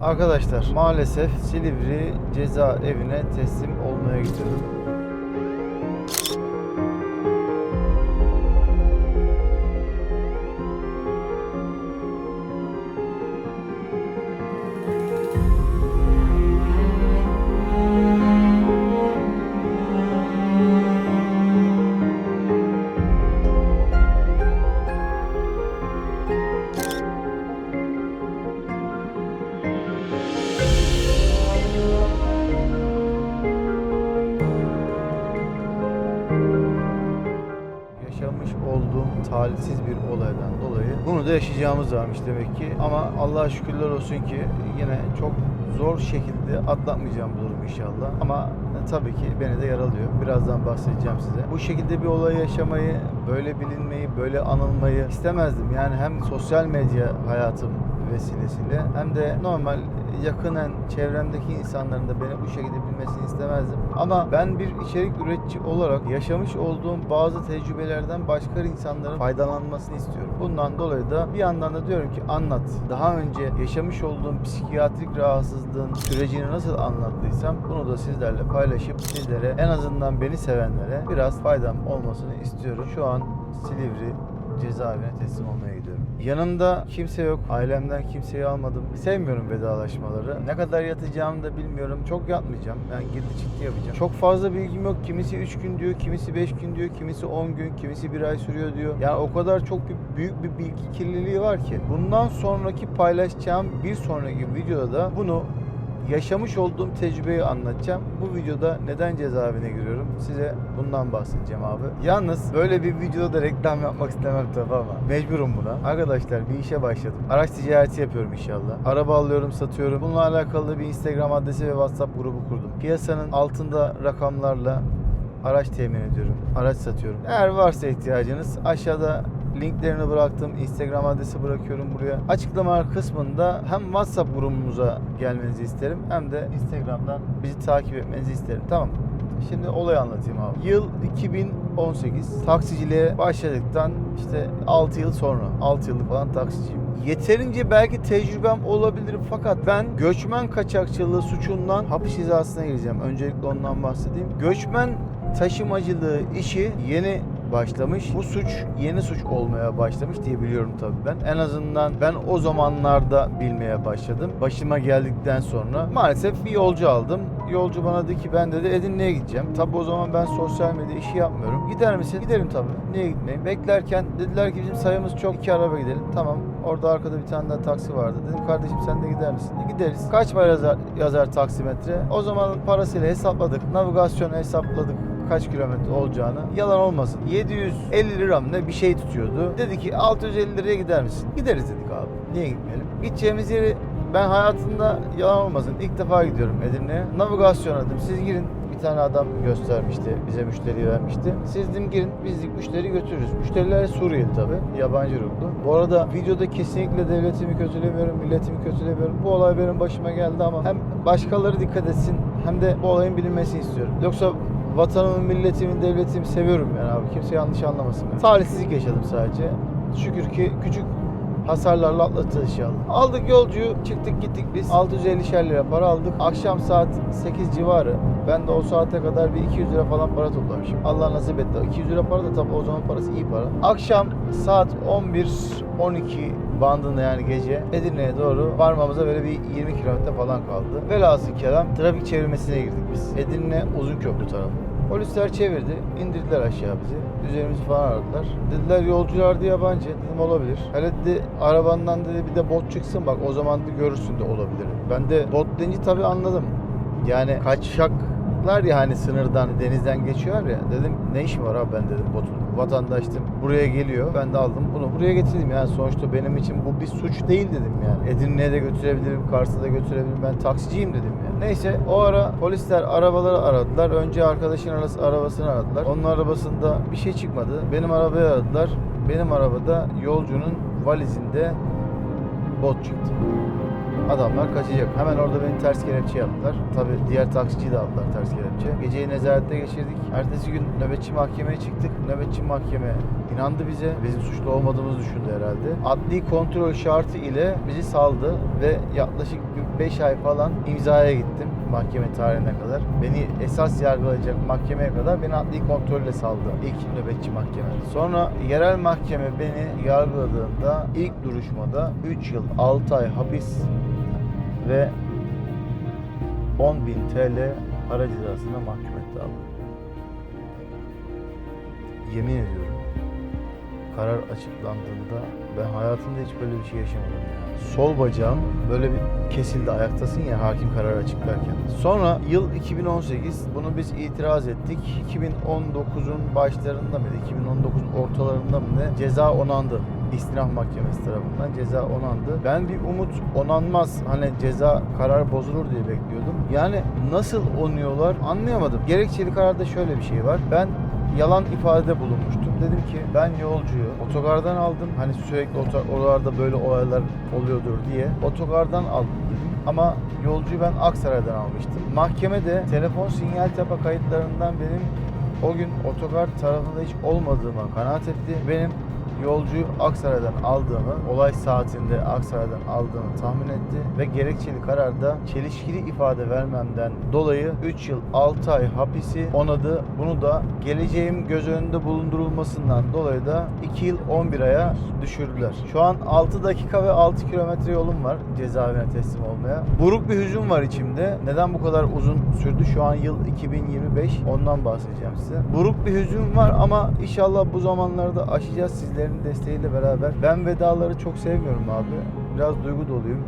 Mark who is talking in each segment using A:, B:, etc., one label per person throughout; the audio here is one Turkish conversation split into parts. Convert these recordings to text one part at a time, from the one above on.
A: Arkadaşlar maalesef Silivri ceza evine teslim olmaya gidiyorum. Yaşayacağımız varmış demek ki ama Allah'a şükürler olsun ki yine çok zor şekilde atlatmayacağım bu durumu inşallah ama tabii ki beni de yaralıyor. Birazdan bahsedeceğim size. Bu şekilde bir olay yaşamayı, böyle bilinmeyi, böyle anılmayı istemezdim. Yani hem sosyal medya hayatım vesilesiyle hem de normal yakınen çevremdeki insanların da beni bu şekilde bilmesini istemezdim. Ama ben bir içerik üretici olarak yaşamış olduğum bazı tecrübelerden başka insanların faydalanmasını istiyorum. Bundan dolayı da bir yandan da diyorum ki anlat. Daha önce yaşamış olduğum psikiyatrik rahatsızlığın sürecini nasıl anlattıysam bunu da sizlerle paylaşıp sizlere en azından beni sevenlere biraz faydam olmasını istiyorum. Şu an Silivri cezaevine teslim olmaya gidiyorum. Yanımda kimse yok. Ailemden kimseyi almadım. Sevmiyorum vedalaşmaları. Ne kadar yatacağımı da bilmiyorum. Çok yatmayacağım. Ben girdi çıktı yapacağım. Çok fazla bilgim yok. Kimisi 3 gün diyor, kimisi 5 gün diyor, kimisi 10 gün, kimisi 1 ay sürüyor diyor. Yani o kadar çok bir, büyük bir bilgi kirliliği var ki. Bundan sonraki paylaşacağım bir sonraki videoda da bunu yaşamış olduğum tecrübeyi anlatacağım. Bu videoda neden cezaevine giriyorum size bundan bahsedeceğim abi. Yalnız böyle bir videoda da reklam yapmak istemem tabii ama mecburum buna. Arkadaşlar bir işe başladım. Araç ticareti yapıyorum inşallah. Araba alıyorum satıyorum. Bununla alakalı bir Instagram adresi ve WhatsApp grubu kurdum. Piyasanın altında rakamlarla araç temin ediyorum. Araç satıyorum. Eğer varsa ihtiyacınız aşağıda linklerini bıraktım. Instagram adresi bırakıyorum buraya. Açıklama kısmında hem WhatsApp grubumuza gelmenizi isterim hem de Instagram'dan bizi takip etmenizi isterim. Tamam. Şimdi olayı anlatayım abi. Yıl 2018. Taksiciliğe başladıktan işte 6 yıl sonra. 6 yıllık falan taksiciyim. Yeterince belki tecrübem olabilir fakat ben göçmen kaçakçılığı suçundan hapis cezasına gireceğim. Öncelikle ondan bahsedeyim. Göçmen taşımacılığı işi yeni başlamış. Bu suç yeni suç olmaya başlamış diye biliyorum tabii ben. En azından ben o zamanlarda bilmeye başladım. Başıma geldikten sonra maalesef bir yolcu aldım. Yolcu bana dedi ki ben dedi Edirne'ye gideceğim. Tabii o zaman ben sosyal medya işi yapmıyorum. Gider misin? Giderim tabii. Niye gitmeyeyim? Beklerken dediler ki bizim sayımız çok. iki araba gidelim. Tamam. Orada arkada bir tane daha taksi vardı. Dedim kardeşim sen de gider misin? E, gideriz. Kaç para yazar, yazar taksimetre? O zaman parasıyla hesapladık. Navigasyonu hesapladık kaç kilometre olacağını. Yalan olmasın. 750 lira mı ne bir şey tutuyordu. Dedi ki 650 liraya gider misin? Gideriz dedik abi. Niye gitmeyelim? Gideceğimiz yeri ben hayatımda yalan olmasın ilk defa gidiyorum Edirne'ye. Navigasyon dedim. Siz girin. Bir tane adam göstermişti. Bize müşteri vermişti. Siz dedim girin. Biz de müşteri götürürüz. Müşteriler Suriyeli tabi. Yabancı ruhlu. Bu arada videoda kesinlikle devletimi kötülemiyorum. Milletimi kötülemiyorum. Bu olay benim başıma geldi ama hem başkaları dikkat etsin hem de bu olayın bilinmesini istiyorum. Yoksa vatanımı, milletimin, devletimi seviyorum yani abi. Kimse yanlış anlamasın. Ben. Talihsizlik yaşadım sadece. Şükür ki küçük hasarlarla atlattık inşallah. Aldık yolcuyu, çıktık gittik biz. 650 lira para aldık. Akşam saat 8 civarı. Ben de o saate kadar bir 200 lira falan para toplamışım. Allah nasip etti. 200 lira para da tabii o zaman parası iyi para. Akşam saat 11-12 bandında yani gece Edirne'ye doğru varmamıza böyle bir 20 kilometre falan kaldı. Velhasıl kelam trafik çevirmesine girdik biz. Edirne Uzunköprü tarafı. Polisler çevirdi, indirdiler aşağı bizi. Üzerimizi falan aradılar. Dediler yolcular da yabancı. Dedim olabilir. Hele dedi arabandan dedi bir de bot çıksın bak o zaman da görürsün de olabilir. Ben de bot deyince tabii anladım. Yani kaçaklar ya hani sınırdan denizden geçiyor ya dedim ne işim var abi ben dedim botun vatandaştım buraya geliyor ben de aldım bunu buraya getirdim yani sonuçta benim için bu bir suç değil dedim yani Edirne'ye de götürebilirim Kars'a da götürebilirim ben taksiciyim dedim neyse o ara polisler arabaları aradılar. Önce arkadaşın arabasını aradılar. Onun arabasında bir şey çıkmadı. Benim arabayı aradılar. Benim arabada yolcunun valizinde bot çıktı adamlar kaçacak. Hemen orada beni ters kelepçe yaptılar. Tabii diğer taksiciyi de aldılar ters kelepçe. Geceyi nezarette geçirdik. Ertesi gün nöbetçi mahkemeye çıktık. Nöbetçi mahkeme inandı bize. Bizim suçlu olmadığımızı düşündü herhalde. Adli kontrol şartı ile bizi saldı ve yaklaşık 5 ay falan imzaya gittim mahkeme tarihine kadar. Beni esas yargılayacak mahkemeye kadar beni adli kontrolle saldı ilk nöbetçi mahkeme. Sonra yerel mahkeme beni yargıladığında ilk duruşmada 3 yıl 6 ay hapis ve 10.000 TL para cezasına mahkum etti abi. Yemin ediyorum karar açıklandığında ben hayatımda hiç böyle bir şey yaşamadım ya. Sol bacağım böyle bir kesildi ayaktasın ya hakim karar açıklarken. Sonra yıl 2018 bunu biz itiraz ettik. 2019'un başlarında mıydı? 2019'un ortalarında mı ne? Ceza onandı. İstinaf Mahkemesi tarafından ceza onandı. Ben bir umut onanmaz hani ceza karar bozulur diye bekliyordum. Yani nasıl onuyorlar anlayamadım. Gerekçeli kararda şöyle bir şey var. Ben yalan ifadede bulunmuştum. Dedim ki ben yolcuyu otogardan aldım. Hani sürekli oto- oralarda böyle olaylar oluyordur diye. Otogardan aldım dedim. Ama yolcuyu ben Aksaray'dan almıştım. Mahkemede telefon sinyal tepe kayıtlarından benim o gün otogar tarafında hiç olmadığıma kanaat etti. Benim yolcuyu Aksaray'dan aldığımı, olay saatinde Aksaray'dan aldığını tahmin etti ve gerekçeli kararda çelişkili ifade vermemden dolayı 3 yıl 6 ay hapisi onadı. Bunu da geleceğim göz önünde bulundurulmasından dolayı da 2 yıl 11 aya düşürdüler. Şu an 6 dakika ve 6 kilometre yolum var cezaevine teslim olmaya. Buruk bir hüzün var içimde. Neden bu kadar uzun sürdü? Şu an yıl 2025. Ondan bahsedeceğim size. Buruk bir hüzün var ama inşallah bu zamanlarda aşacağız sizlerin desteğiyle beraber. Ben vedaları çok sevmiyorum abi. Biraz duygu doluyum.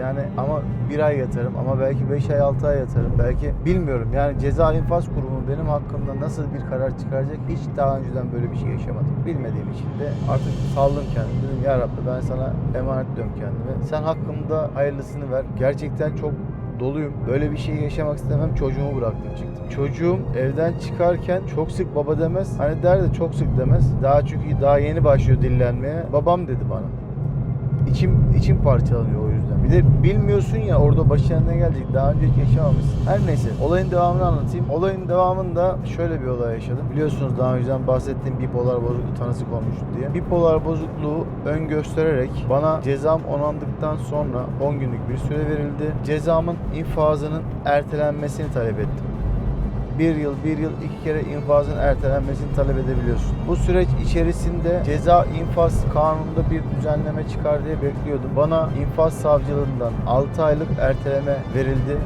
A: Yani ama bir ay yatarım ama belki 5 ay 6 ay yatarım belki bilmiyorum. Yani ceza infaz kurumu benim hakkımda nasıl bir karar çıkaracak hiç daha önceden böyle bir şey yaşamadım. Bilmediğim için de artık saldım kendimi. Dedim ya Rabbi ben sana emanet ediyorum kendimi. Sen hakkımda hayırlısını ver. Gerçekten çok doluyum. Böyle bir şey yaşamak istemem. Çocuğumu bıraktım çıktım. Çocuğum evden çıkarken çok sık baba demez. Hani der de çok sık demez. Daha çünkü daha yeni başlıyor dillenmeye. Babam dedi bana. İçim içim parçalanıyor o yüzden. Bir de bilmiyorsun ya orada başına ne gelecek. Daha önce hiç yaşamamışsın. Her neyse olayın devamını anlatayım. Olayın devamında şöyle bir olay yaşadım. Biliyorsunuz daha önceden bahsettiğim bipolar bozukluk tanısı konmuştu diye. Bipolar bozukluğu ön göstererek bana cezam onandıktan sonra 10 günlük bir süre verildi. Cezamın infazının ertelenmesini talep ettim. Bir yıl, bir yıl iki kere infazın ertelenmesini talep edebiliyorsun. Bu süreç içerisinde ceza infaz kanununda bir düzenleme çıkar diye bekliyordum. Bana infaz savcılığından 6 aylık erteleme verildi.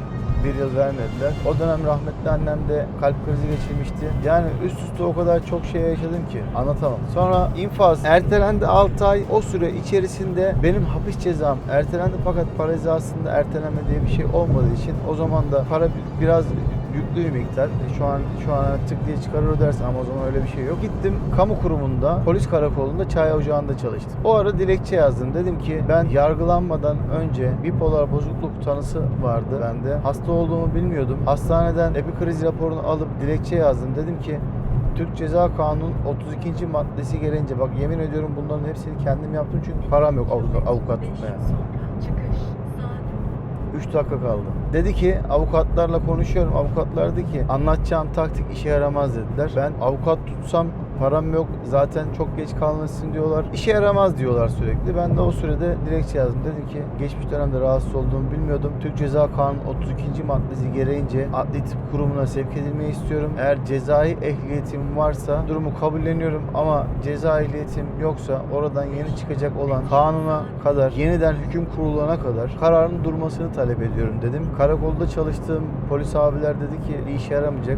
A: Bir yıl vermediler. O dönem rahmetli annem de kalp krizi geçirmişti. Yani üst üste o kadar çok şey yaşadım ki anlatamam. Sonra infaz ertelendi 6 ay. O süre içerisinde benim hapis cezam ertelendi fakat para cezasında erteleme diye bir şey olmadığı için o zaman da para bi- biraz yüklü bir miktar. E, Şu an şu an tık diye çıkarır ödersin ama o zaman öyle bir şey yok. Gittim kamu kurumunda, polis karakolunda çay ocağında çalıştım. O ara dilekçe yazdım. Dedim ki ben yargılanmadan önce bipolar bozukluk tanısı vardı bende. Hasta olduğumu bilmiyordum. Hastaneden epikriz raporunu alıp dilekçe yazdım. Dedim ki Türk Ceza Kanunu 32. maddesi gereğince bak yemin ediyorum bunların hepsini kendim yaptım çünkü param yok avukat, avukat tutmaya.
B: Çıkış saat
A: 3 dakika kaldı. Dedi ki avukatlarla konuşuyorum. Avukatlar dedi ki anlatacağım taktik işe yaramaz dediler. Ben avukat tutsam param yok zaten çok geç kalmasın diyorlar. İşe yaramaz diyorlar sürekli. Ben de o sürede dilekçe yazdım. Dedim ki geçmiş dönemde rahatsız olduğumu bilmiyordum. Türk Ceza Kanunu 32. maddesi gereğince adli tıp kurumuna sevk edilmeyi istiyorum. Eğer cezai ehliyetim varsa durumu kabulleniyorum ama ceza ehliyetim yoksa oradan yeni çıkacak olan kanuna kadar yeniden hüküm kurulana kadar kararın durmasını talep ediyorum dedim. Karakolda çalıştığım polis abiler dedi ki işe yaramayacak.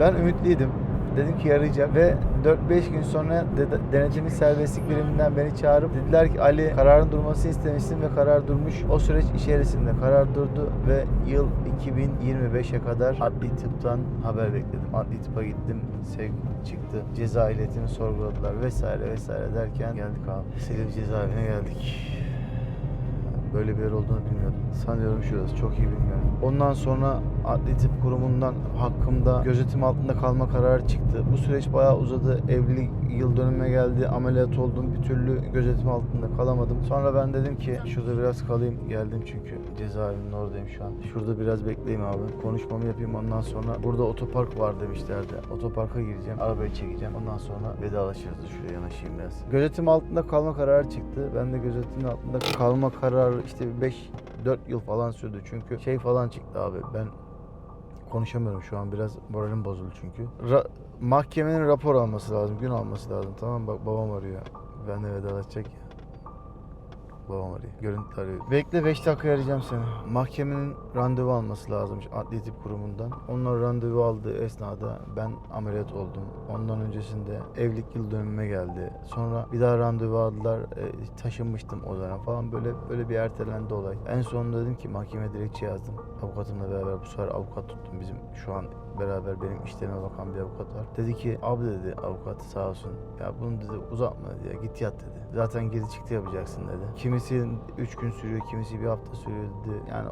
A: Ben ümitliydim. Dedim ki yarayacak ve 4-5 gün sonra de- serbestlik biriminden beni çağırıp dediler ki Ali kararın durmasını istemişsin ve karar durmuş. O süreç içerisinde karar durdu ve yıl 2025'e kadar adli tıptan haber bekledim. Adli tıpa gittim, sevk çıktı. Ceza iletini sorguladılar vesaire vesaire derken geldik abi. Silivri cezaevine geldik. Böyle bir yer olduğunu bilmiyordum. Sanıyorum şurası. Çok iyi bilmiyorum. Ondan sonra adli tıp kurumundan hakkımda gözetim altında kalma kararı çıktı. Bu süreç bayağı uzadı. Evlilik yıl dönüme geldi. Ameliyat oldum. Bir türlü gözetim altında kalamadım. Sonra ben dedim ki şurada biraz kalayım. Geldim çünkü cezaevinin oradayım şu an. Şurada biraz bekleyeyim abi. Konuşmamı yapayım ondan sonra. Burada otopark var demişlerdi. Otoparka gireceğim. Arabayı çekeceğim. Ondan sonra vedalaşırız. Şuraya yanaşayım biraz. Gözetim altında kalma kararı çıktı. Ben de gözetimin altında kalma kararı işte 5 4 yıl falan sürdü. Çünkü şey falan çıktı abi. Ben konuşamıyorum şu an biraz moralim bozuldu çünkü. Ra- mahkemenin rapor alması lazım, gün alması lazım. Tamam bak babam arıyor. Ben de vedalaşacak ya. Babam arıyor. Görüntü arıyor. Bekle 5 dakika arayacağım seni. Mahkemenin randevu alması lazımmış adli tıp kurumundan. Onlar randevu aldığı esnada ben ameliyat oldum. Ondan öncesinde evlilik yıl dönümüme geldi. Sonra bir daha randevu aldılar. E, taşınmıştım o dönem falan. Böyle böyle bir ertelendi olay. En sonunda dedim ki mahkemeye dilekçe yazdım. Avukatımla beraber bu sefer avukat tuttum. Bizim şu an beraber benim işlerime bakan bir avukat var. Dedi ki abi dedi avukat sağ olsun. Ya bunu dedi uzatma dedi ya git yat dedi. Zaten geri çıktı yapacaksın dedi. Kimisi 3 gün sürüyor, kimisi bir hafta sürüyor dedi. Yani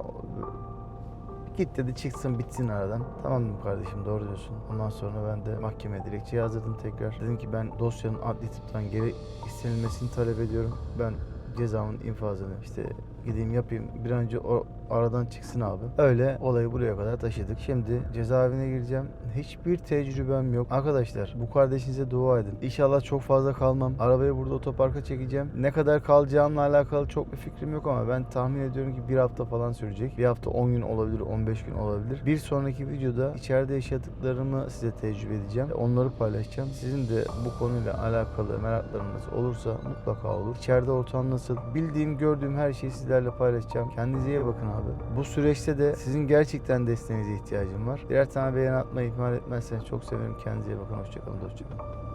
A: Git dedi çıksın bitsin aradan. Tamam dedim kardeşim doğru diyorsun. Ondan sonra ben de mahkemeye dilekçe yazdırdım tekrar. Dedim ki ben dosyanın adli tıptan geri istenilmesini talep ediyorum. Ben cezamın infazını işte gideyim yapayım. Bir an önce o aradan çıksın abi. Öyle olayı buraya kadar taşıdık. Şimdi cezaevine gireceğim. Hiçbir tecrübem yok. Arkadaşlar bu kardeşinize dua edin. İnşallah çok fazla kalmam. Arabayı burada otoparka çekeceğim. Ne kadar kalacağımla alakalı çok bir fikrim yok ama ben tahmin ediyorum ki bir hafta falan sürecek. Bir hafta 10 gün olabilir, 15 gün olabilir. Bir sonraki videoda içeride yaşadıklarımı size tecrübe edeceğim. Onları paylaşacağım. Sizin de bu konuyla alakalı meraklarınız olursa mutlaka olur. İçeride ortam nasıl? Bildiğim, gördüğüm her şeyi sizlerle paylaşacağım. Kendinize iyi bakın abi. Bu süreçte de sizin gerçekten desteğinize ihtiyacım var. Birer tane beğeni atmayı ihmal etmezseniz çok sevinirim. Kendinize bakın. Hoşçakalın. Hoşçakalın.